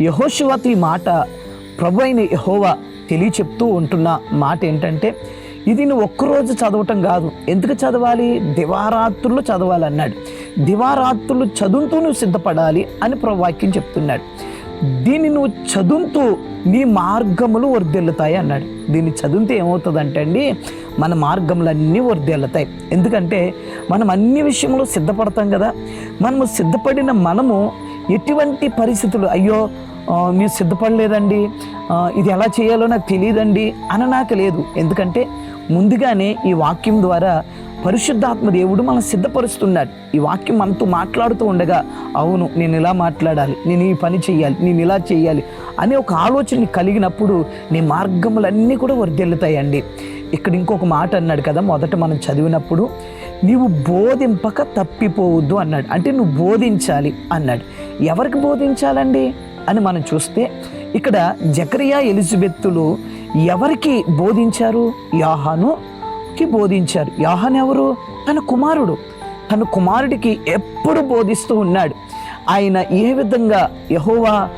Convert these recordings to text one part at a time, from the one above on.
యహోశివత్ ఈ మాట ప్రభు అయిన యహోవా తెలియచెప్తూ ఉంటున్న మాట ఏంటంటే ఇది నువ్వు ఒక్కరోజు చదవటం కాదు. ఎందుకు చదవాలి? దివారాత్రులు చదవాలి అన్నాడు దివారాత్రులు చదువుతూ నువ్వు సిద్ధపడాలి అని ప్రవాక్యం చెప్తున్నాడు. దీన్ని నువ్వు చదువుతూ నీ మార్గములు వర్దిల్లుతాయి అన్నాడు. దీన్ని చదివితే ఏమవుతుందంటే అండి మన మార్గములన్నీ వర్దిల్లుతాయి ఎందుకంటే మనం అన్ని విషయంలో సిద్ధపడతాం కదా. మనము సిద్ధపడిన మనము ఎటువంటి పరిస్థితులు అయ్యో ఆ, మీరు సిద్ధపడలేదండి ఇది ఎలా చేయాలో నాకు తెలియదండి అని నాకు లేదు. ఎందుకంటే ముందుగానే ఈ వాక్యం ద్వారా పరిశుద్ధాత్మ దేవుడు మనం సిద్ధపరుస్తున్నాడు. ఈ వాక్యం మనతో మాట్లాడుతూ ఉండగా అవును నేను ఇలా మాట్లాడాలి నేను ఈ పని చేయాలి నేను ఇలా చేయాలి అనే ఒక ఆలోచన కలిగినప్పుడు నీ మార్గములన్నీ కూడా వర్దిల్లుతాయండి ఇక్కడ ఇంకొక మాట అన్నాడు కదా మొదట మనం చదివినప్పుడు నీవు బోధింపక తప్పిపోవద్దు అన్నాడు. అంటే నువ్వు బోధించాలి అన్నాడు. ఎవరికి బోధించాలండి? అని మనం చూస్తే ఇక్కడ జకరియా ఎలిజబెత్తులు ఎవరికి బోధించారు? యాహానుకి బోధించారు. యాహాన్ ఎవరు? తన కుమారుడు. తన కుమారుడికి ఎప్పుడు బోధిస్తూ ఉన్నాడు. ఆయన ఏ విధంగా యహోవా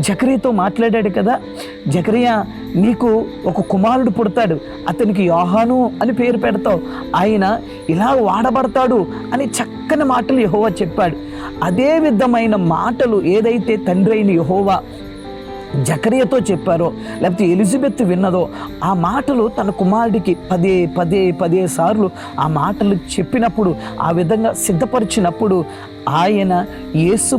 జకరియతో మాట్లాడాడు కదా? జకరియా నీకు ఒక కుమారుడు పుడతాడు. అతనికి యోహాను అని పేరు పెడతావు. ఆయన ఇలా వాడబడతాడు అని చక్కని మాటలు యహోవా చెప్పాడు. అదే విధమైన మాటలు ఏదైతే తండ్రి అయిన యహోవా జకరియతో చెప్పారో లేకపోతే ఎలిజబెత్ విన్నదో ఆ మాటలు తన కుమారుడికి పదే పదే పదే సార్లు ఆ మాటలు చెప్పినప్పుడు ఆ విధంగా సిద్ధపరిచినప్పుడు ఆయన యేసు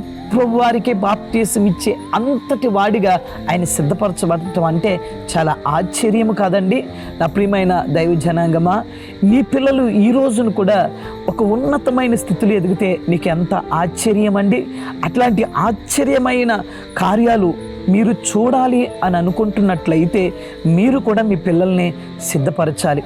వారికే బాప్తీసం ఇచ్చే అంతటి వాడిగా ఆయన సిద్ధపరచబడటం అంటే చాలా ఆశ్చర్యం కాదండి? నా ప్రియమైన దైవ జనాంగమా మీ పిల్లలు ఈ రోజును కూడా ఒక ఉన్నతమైన స్థితిలో ఎదిగితే నీకు ఎంత ఆశ్చర్యం అండి అట్లాంటి ఆశ్చర్యమైన కార్యాలు మీరు చూడాలి అని అనుకుంటున్నట్లయితే మీరు కూడా మీ పిల్లల్ని సిద్ధపరచాలి.